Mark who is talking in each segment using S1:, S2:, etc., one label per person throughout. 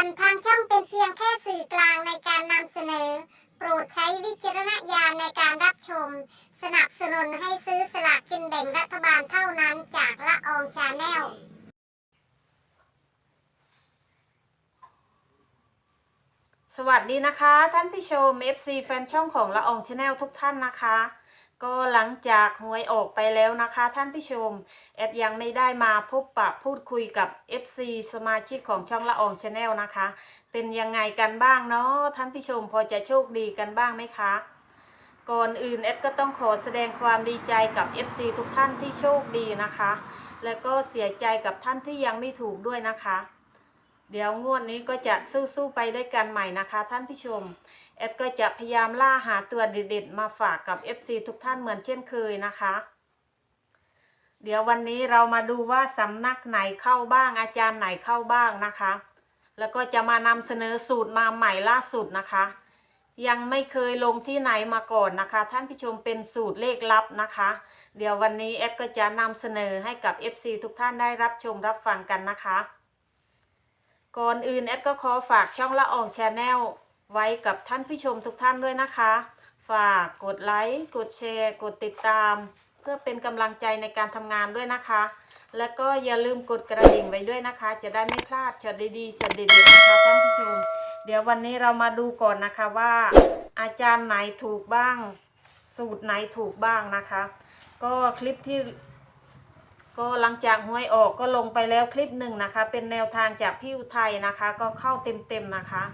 S1: ันทางช่องเป็นเพียงแค่สื่อกลางในการนำเสนอ โปรดใช้วิจารณญาณในการรับชม สนับสนุนให้ซื้อสลากกินแบ่งรัฐบาลเท่านั้นจากละอองชาแนล
S2: สวัสดีนะคะ ท่านผู้ชม FC แฟนช่องของละอองชาแนลทุกท่านนะคะ ก็หลังจากหวยออกไปแล้วนะคะท่านผู้ชม แอดยังไม่ได้มาพบปะพูดคุยกับ FC สมาชิกของช่องละอองชาแนลนะคะ เป็นยังไงกันบ้างเนาะท่านผู้ชมพอจะโชคดีกันบ้างไหมคะ ก่อนอื่นแอดก็ต้องขอแสดงความดีใจกับ FC ทุกท่านที่โชคดีนะคะ และก็เสียใจกับท่านที่ยังไม่ถูกด้วยนะคะ เดี๋ยวงวดนี้ก็จะสู้ๆไปด้วยกันใหม่นะคะ ท่านผู้ชมแอดก็จะพยายามล่าหาตัวเด็ดๆมาฝากกับ FC ทุกท่านเหมือนเช่นเคยนะคะ เดี๋ยววันนี้เรามาดูว่าสำนักไหนเข้าบ้างอาจารย์ไหนเข้าบ้างนะคะ แล้วก็จะมานำเสนอสูตรมาใหม่ล่าสุดนะคะ ยังไม่เคยลงที่ไหนมาก่อนนะคะ ท่านผู้ชมเป็นสูตรเลขลับนะคะ เดี๋ยววันนี้แอดก็จะนำเสนอให้กับ FC ทุกท่านได้รับชมรับฟังกันนะคะ ก่อนอื่นแอดก็ขอฝากช่องละอองชาแนลไว้กับท่านผู้ชมทุกท่านด้วยนะคะ ฝากกดไลค์ กดแชร์ กดติดตาม เพื่อเป็นกำลังใจในการทำงานด้วยนะคะ แล้วก็อย่าลืมกดกระดิ่งไว้ด้วยนะคะ จะได้ไม่พลาดช็อตดีๆช็อตเด็ดๆนะคะท่านผู้ชม เดี๋ยววันนี้เรามาดูก่อนนะคะว่า อาจารย์ไหนถูกบ้าง สูตรไหนถูกบ้างนะคะ ก็คลิปที่ ก็หลังจากห้วยออกก็ลงไปแล้วคลิปหนึ่งนะคะ เป็นแนวทางจากพี่อุทัยนะคะ ก็เข้าเต็มๆนะคะ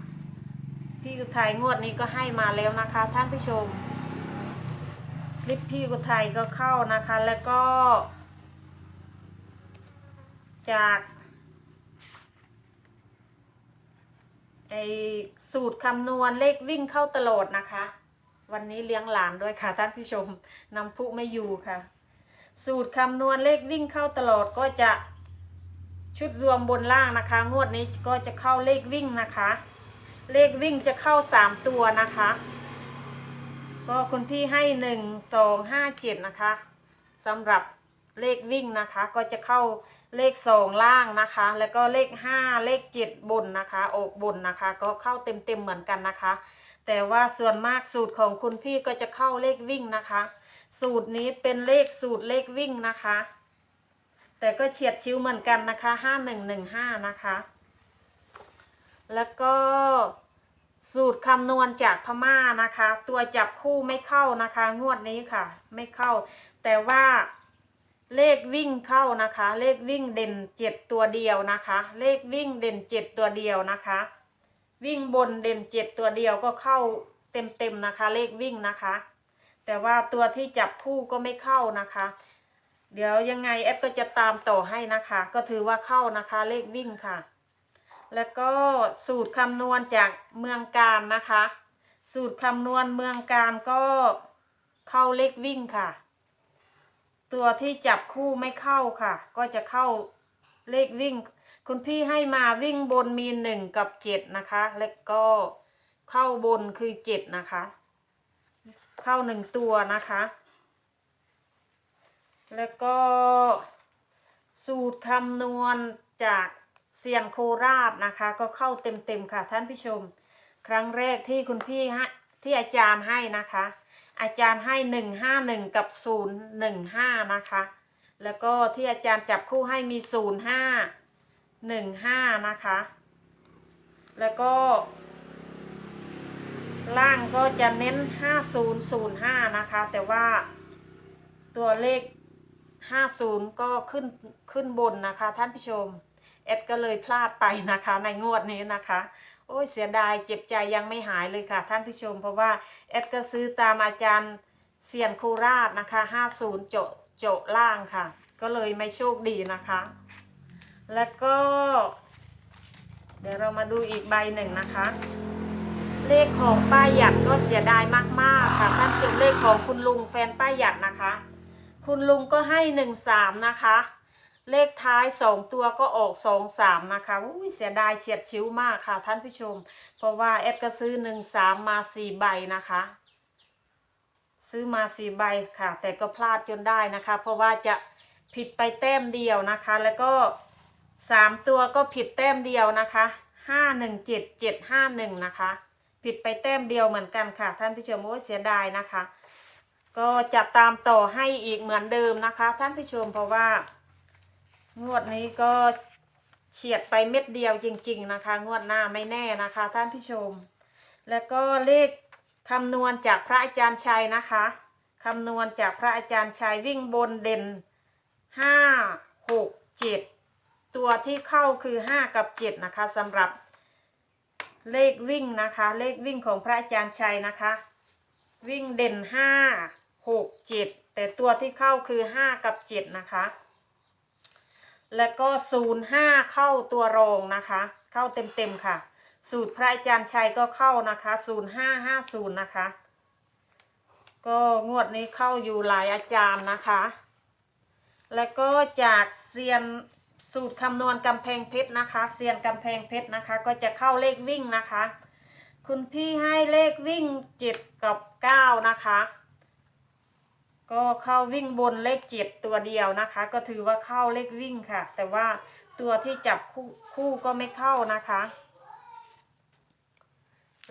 S2: พี่อุทัยงวดนี้ก็ให้มาแล้วนะคะ ท่านผู้ชม คลิปพี่อุทัยก็เข้านะคะ แล้วก็ จากไอสูตรคำนวณเลขวิ่งเข้าตลอดนะคะ วันนี้เลี้ยงหลานด้วยค่ะท่านผู้ชมนำผู้ไม่อยู่ค่ะ สูตรคำนวณเลขวิ่งเข้าตลอดก็จะชุดรวมบนล่างนะคะ งวดนี้ก็จะเข้าเลขวิ่งนะคะ เลขวิ่งจะเข้าสามตัวนะคะ ก็คุณพี่ให้หนึ่งสองห้าเจ็ดนะคะสำหรับเลขวิ่งนะคะ ก็จะเข้า เลขสองล่างนะคะ แล้วก็เลขห้าเลขเจ็ดบนนะคะออกบนนะคะ ก็เข้าเต็มๆเหมือนกันนะคะ แต่ว่าส่วนมากสูตรของคุณพี่ก็จะเข้าเลขวิ่งนะคะ สูตรนี้เป็นเลขสูตรเลขวิ่งนะคะ แต่ก็เฉียดชิวเหมือนกันนะคะห้าหนึ่งหนึ่งห้านะคะ แล้วก็สูตรคำนวณจากพม่านะคะ ตัวจับคู่ไม่เข้านะคะ งวดนี้ค่ะ ไม่เข้า แต่ว่า เลขวิ่งเข้านะคะ เลขวิ่งเด่นเจ็ดตัวเดียวนะคะ เลขวิ่งเด่นเจ็ดตัวเดียวนะคะ วิ่งบนเด่นเจ็ดตัวเดียวก็เข้าเต็มๆนะคะ เลขวิ่งนะคะ แต่ว่าตัวที่จับคู่ก็ไม่เข้านะคะ เดี๋ยวยังไงแอปก็จะตามต่อให้นะคะ ก็ถือว่าเข้านะคะเลขวิ่งค่ะ แล้วก็สูตรคำนวณจากเมืองการนะคะ สูตรคำนวณเมืองการก็เข้าเลขวิ่งค่ะ ตัวที่จับคู่ไม่เข้าค่ะ ก็จะเข้าเลขวิ่ง คุณพี่ให้มาวิ่งบนมีหนึ่งกับเจ็ดนะคะ แล้วก็เข้าบนคือเจ็ดนะคะ เข้าหนึ่งตัวนะคะ แล้วก็สูตรคำนวณจากเซียนโคราชนะคะ ก็เข้าเต็มๆค่ะท่านผู้ชม ครั้งแรกที่คุณพี่ให้ที่อาจารย์ให้นะคะ อาจารย์ให้หนึ่งห้าหนึ่งกับศูนย์หนึ่งห้านะคะ แล้วก็ที่อาจารย์จับคู่ให้มีศูนย์ห้าหนึ่งห้านะคะ แล้วก็ ล่างก็จะเน้น 5005 นะคะ แต่ว่าตัวเลข 50 ก็ขึ้นขึ้นบนนะคะท่านผู้ชม แอดก็เลยพลาดไปนะคะ ในงวดนี้นะคะ โอ้ยเสียดายเจ็บใจยังไม่หายเลยค่ะ ท่านผู้ชม เพราะว่าแอดก็ซื้อตามอาจารย์เซียนโคราชนะคะ 50 โจโจล่างค่ะ ก็เลยไม่โชคดีนะคะ แล้วก็ เดี๋ยวเรามาดูอีกใบหนึ่งนะคะ เลขของป้าหยัดก็เสียดายมากๆค่ะท่านผู้ชมเลขของคุณลุงแฟนป้าหยัดนะคะ คุณลุงก็ให้หนึ่งสามนะคะ เลขท้ายสองตัวก็ออกสองสามนะคะอุ้ยเสียดายเฉียดชิวมากค่ะท่านผู้ชม เพราะว่าแอดก็ซื้อหนึ่งสามมาสี่ใบนะคะ ซื้อมาสี่ใบค่ะ แต่ก็พลาดจนได้นะคะ เพราะว่าจะผิดไปแต้มเดียวนะคะ แล้วก็สามตัวก็ผิดแต้มเดียวนะคะห้าหนึ่งเจ็ดเจ็ดห้าหนึ่งนะคะ ผิดไปแต้มเดียวเหมือนกันค่ะ ท่านผู้ชมโอ้ยเสียดายนะคะ ก็จะตามต่อให้อีกเหมือนเดิมนะคะ ท่านผู้ชมเพราะว่า งวดนี้ก็เฉียดไปเม็ดเดียวจริง ๆ นะคะ งวดหน้าไม่แน่นะคะ ท่านผู้ชม แล้วก็เลขคำนวณจากพระอาจารย์ชัยนะคะคำนวณจากพระอาจารย์ชัยวิ่งบนเด่นห้าหกเจ็ดตัวที่เข้าคือห้ากับเจ็ดนะคะสำหรับเลขวิ่งนะคะ เลขวิ่งของพระอาจารย์ชัยนะคะ วิ่งเด่นห้าหกเจ็ดแต่ตัวที่เข้าคือห้ากับเจ็ดนะคะ แล้วก็ศูนย์ห้าเข้าตัวรองนะคะ เข้าเต็มๆค่ะ สูตรพระอาจารย์ชัยก็เข้านะคะศูนย์ห้าห้าศูนย์นะคะ ก็งวดนี้เข้าอยู่หลายอาจารย์นะคะ แล้วก็จากเซียนสูตรคำนวณกำแพงเพชรนะคะเซียนกำแพงเพชรนะคะ ก็จะเข้าเลขวิ่งนะคะ คุณพี่ให้เลขวิ่งเจ็ดกับเก้านะคะ ก็เข้าวิ่งบนเลขเจ็ดตัวเดียวนะคะ ก็ถือว่าเข้าเลขวิ่งค่ะ แต่ว่าตัวที่จับคู่คู่ก็ไม่เข้านะคะ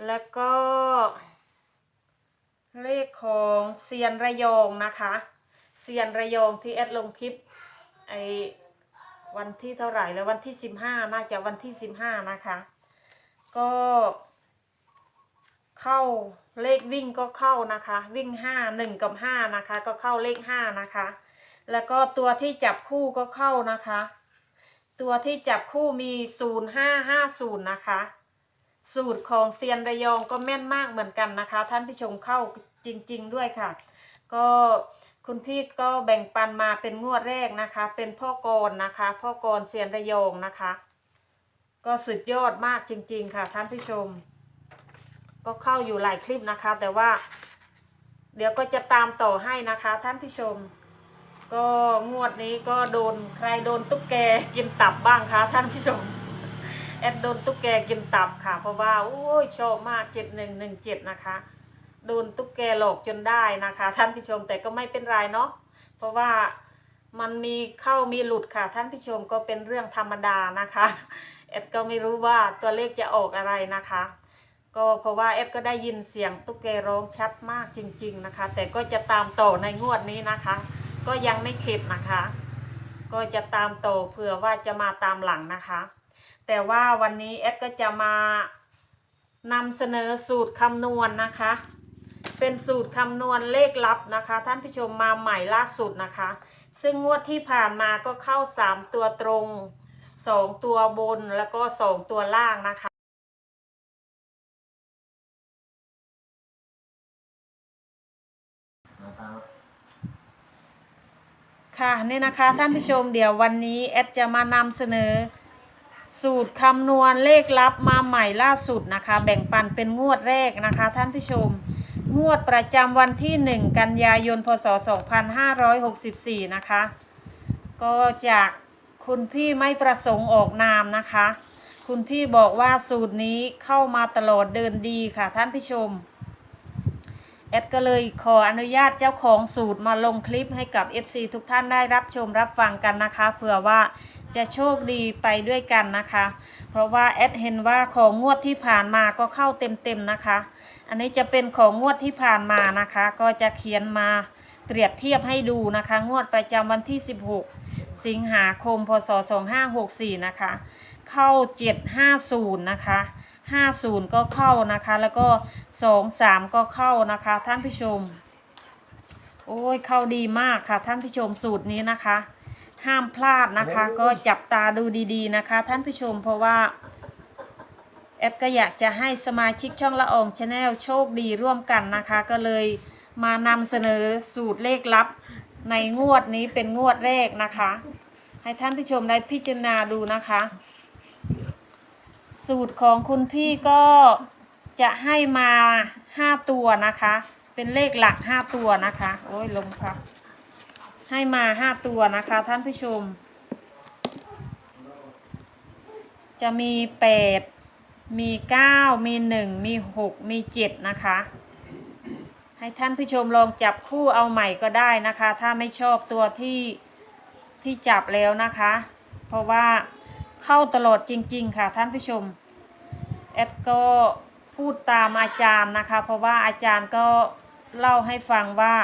S2: แล้วก็เลขของเซียนระยองนะคะเซียนระยองที่แอดลงคลิปไอวันที่เท่าไหร่แล้ววันที่สิบห้าน่าจะวันที่สิบห้านะคะ ก็ เข้าเลขวิ่งก็เข้านะคะ วิ่งห้าหนึ่งกับห้านะคะ ก็เข้าเลขห้านะคะ แล้วก็ตัวที่จับคู่ก็เข้านะคะ ตัวที่จับคู่มีศูนย์ห้าห้าศูนย์นะคะ สูตรของเซียนระยองก็แม่นมากเหมือนกันนะคะ ท่านผู้ชมเข้าจริง ๆ ด้วยค่ะ ก็คุณพี่ก็แบ่งปันมาเป็นงวดแรกนะคะ เป็นพ่อกรนะคะ พ่อกรเซียนระยองนะคะ ก็สุดยอดมากจริง ๆ ค่ะท่านผู้ชม ก็เข้าอยู่หลายคลิปนะคะ แต่ว่า เดี๋ยวก็จะตามต่อให้นะคะท่านผู้ชม ก็งวดนี้ก็โดนใครโดนตุ๊กแกกินตับบ้างคะท่านผู้ชมแอดโดนตุ๊กแกกินตับค่ะ เพราะว่าโอ้ยชอบมากเจ็ดหนึ่งหนึ่งเจ็ดนะคะโดนตุ๊กแกหลอกจนได้นะคะ ท่านผู้ชมแต่ก็ไม่เป็นไรเนาะเพราะว่ามันมีเข้ามีหลุดค่ะ ท่านผู้ชมก็เป็นเรื่องธรรมดานะคะแอดก็ไม่รู้ว่าตัวเลขจะออกอะไรนะคะ ก็เพราะว่าแอดก็ได้ยินเสียงตุ๊กแกร้องชัดมากจริง ๆนะคะ แต่ก็จะตามต่อในงวดนี้นะคะ ก็ยังไม่เข็ดนะคะ ก็จะตามต่อเผื่อว่าจะมาตามหลังนะคะ แต่ว่าวันนี้แอดก็จะมานำเสนอสูตรคำนวณนะคะ เป็นสูตรคำนวณเลขลับนะคะ ท่านผู้ชมมาใหม่ล่าสุดนะคะ ซึ่งงวดที่ผ่านมาก็เข้า 3 ตัวตรง 2 ตัวบนแล้วก็ 2 ตัวล่างนะคะ ค่ะนี่นะคะท่านผู้ชมเดี๋ยววันนี้แอดจะมานำเสนอ สูตรคำนวณเลขลับมาใหม่ล่าสุดนะคะ แบ่งปันเป็นงวดแรกนะคะ ท่านผู้ชม งวดประจำวันที่ 1 กันยายนพศ 2564 นะคะ ก็จากคุณพี่ไม่ประสงค์ออกนามนะคะ คุณพี่บอกว่าสูตรนี้เข้ามาตลอดเดินดีค่ะท่านผู้ชม แอดก็เลยขออนุญาตเจ้าของสูตรมาลงคลิปให้กับ FC ทุกท่านได้รับชมรับฟังกันนะคะเผื่อว่าจะโชคดีไปด้วยกันนะคะ เพราะว่าแอดเห็นว่าของงวดที่ผ่านมาก็เข้าเต็มๆนะคะ อันนี้จะเป็นของงวดที่ผ่านมานะคะ ก็จะเขียนมาเปรียบเทียบให้ดูนะคะ งวดประจำวันที่ 16 สิงหาคมพศ2564นะคะ เข้า 750นะคะ 50 ก็เข้านะคะ แล้วก็ 23 ก็เข้านะคะ ท่านผู้ชม โอ้ยเข้าดีมากค่ะท่านผู้ชมสูตรนี้นะคะ ห้ามพลาดนะคะ ก็จับตาดูดีๆนะคะ ท่านผู้ชมเพราะว่าแอดก็อยากจะให้สมาชิกช่องละอองชาแนลโชคดีร่วมกันนะคะ ก็เลยมานำเสนอสูตรเลขลับในงวดนี้เป็นงวดแรกนะคะ ให้ท่านผู้ชมได้พิจารณาดูนะคะ สูตรของคุณพี่ก็จะให้มาห้าตัวนะคะ เป็นเลขหลักห้าตัวนะคะ โอ้ยลมค่ะ ให้มาห้าตัวนะคะ ท่านผู้ชม จะมีแปดมีเก้ามีหนึ่งมีหกมีเจ็ดนะคะ ให้ท่านผู้ชมลองจับคู่เอาใหม่ก็ได้นะคะ ถ้าไม่ชอบตัวที่ที่จับแล้วนะคะ เพราะว่า เข้าตลอดจริง ๆ ค่ะท่านผู้ชม แอดก็พูดตามอาจารย์นะคะ เพราะว่าอาจารย์ก็เล่าให้ฟังว่า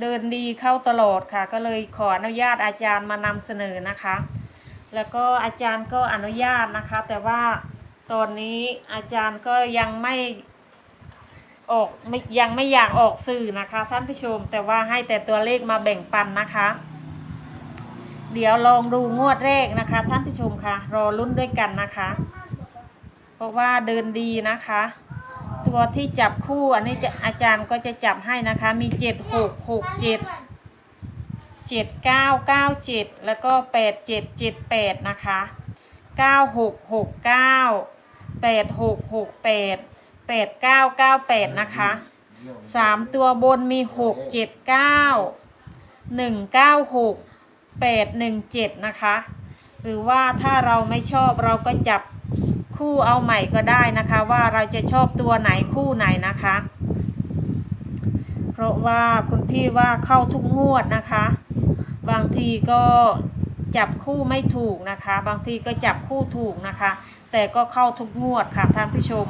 S2: เดินดีเข้าตลอดค่ะ ก็เลยขออนุญาตอาจารย์มานำเสนอนะคะ แล้วก็อาจารย์ก็อนุญาตนะคะ แต่ว่าตอนนี้อาจารย์ก็ยังไม่ออกยังไม่อยากออกสื่อนะคะ ท่านผู้ชมแต่ว่าให้แต่ตัวเลขมาแบ่งปันนะคะ เดี๋ยวลองดูงวดแรกนะคะ ท่านผู้ชมค่ะ รอลุ้นด้วยกันนะคะ เพราะว่าเดินดีนะคะ ตัวที่จับคู่อันนี้จะอาจารย์ก็จะจับให้นะคะ มีเจ็ดหกหกเจ็ดเจ็ดเก้าเก้าเจ็ดแล้วก็แปดเจ็ดเจ็ดแปดนะคะเก้าหกหกเก้าแปดหกหกแปดแปดเก้าเก้าแปดนะคะสามตัวบนมีหกเจ็ดเก้าหนึ่งเก้าหก แปดหนึ่งเจ็ดนะคะ หรือว่าถ้าเราไม่ชอบเราก็จับคู่เอาใหม่ก็ได้นะคะ ว่าเราจะชอบตัวไหนคู่ไหนนะคะ เพราะว่าคุณพี่ว่าเข้าทุกงวดนะคะ บางทีก็จับคู่ไม่ถูกนะคะ บางทีก็จับคู่ถูกนะคะ แต่ก็เข้าทุกงวดค่ะท่านผู้ชม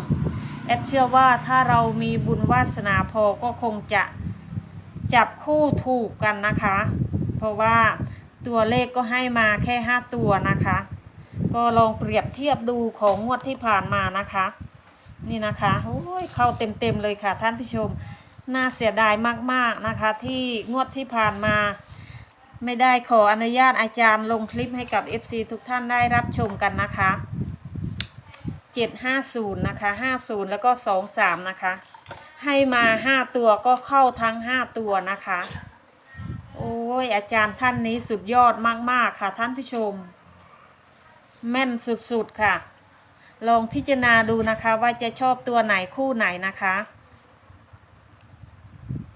S2: แอดเชื่อว่าถ้าเรามีบุญวาสนาพอก็คงจะจับคู่ถูกกันนะคะ เพราะว่า ตัวเลขก็ให้มาแค่ 5 ตัวนะคะ ก็ลองเปรียบเทียบดูของงวดที่ผ่านมานะคะ นี่นะคะโอ้ยเข้าเต็มๆเลยค่ะท่านผู้ชม น่าเสียดายมากๆนะคะ ที่งวดที่ผ่านมา ไม่ได้ขออนุญาตอาจารย์ลงคลิปให้กับ FC ทุกท่านได้รับชมกันนะคะ 750 นะคะ 50 แล้วก็ 23 นะคะ ให้มา 5 ตัวก็เข้าทั้ง 5 ตัวนะคะ โอ้ยอาจารย์ท่านนี้สุดยอดมาก ๆ ค่ะท่านผู้ชม แม่นสุด ๆ ค่ะ ลองพิจารณาดูนะคะว่าจะชอบตัวไหนคู่ไหนนะคะ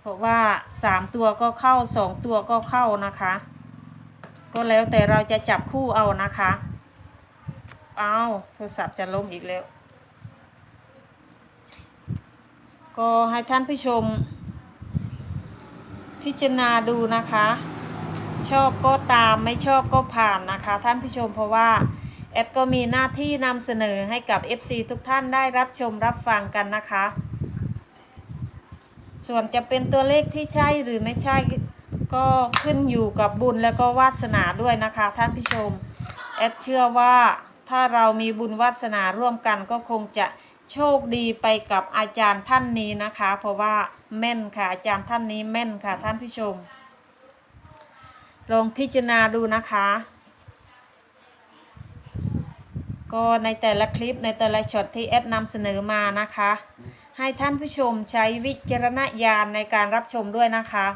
S2: เพราะว่าสามตัวก็เข้าสองตัวก็เข้านะคะ ก็แล้วแต่เราจะจับคู่เอานะคะ เอาโทรศัพท์จะล้มอีกแล้ว ก็ให้ท่านผู้ชม พิจารณาดูนะคะ ชอบก็ตามไม่ชอบก็ผ่านนะคะ ท่านผู้ชมเพราะว่าแอดก็มีหน้าที่นำเสนอให้กับ FC ทุกท่านได้รับชมรับฟังกันนะคะ ส่วนจะเป็นตัวเลขที่ใช่หรือไม่ใช่ก็ขึ้นอยู่กับบุญแล้วก็วาสนาด้วยนะคะ ท่านผู้ชมแอดเชื่อว่าถ้าเรามีบุญวาสนาร่วมกันก็คงจะ โชคดีไปกับอาจารย์ท่านนี้นะคะ เพราะว่าแม่นค่ะอาจารย์ท่านนี้แม่นค่ะท่านผู้ชม ลองพิจารณาดูนะคะ ก็ในแต่ละคลิปในแต่ละช็อตที่แอดนำเสนอมานะคะ ให้ท่านผู้ชมใช้วิจารณญาณในการรับชมด้วยนะคะ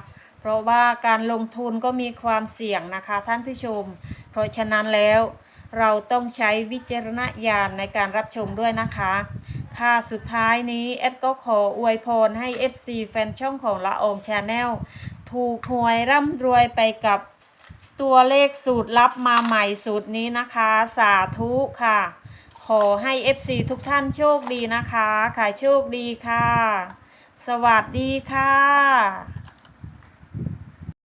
S2: เพราะว่าการลงทุนก็มีความเสี่ยงนะคะท่านผู้ชม เพราะฉะนั้นแล้วเราต้องใช้วิจารณญาณในการรับชมด้วยนะคะ ค่ะสุดท้ายนี้เอดก็ขออวยพรให้ FC แฟนช่องของละอองชาแนลถูกหวยร่ำรวยไปกับตัวเลขสูตรลับมาใหม่สูตรนี้นะคะ สาธุค่ะ ขอให้ FC ทุกท่านโชคดีนะคะขายโชคดีค่ะ สวัสดีค่ะ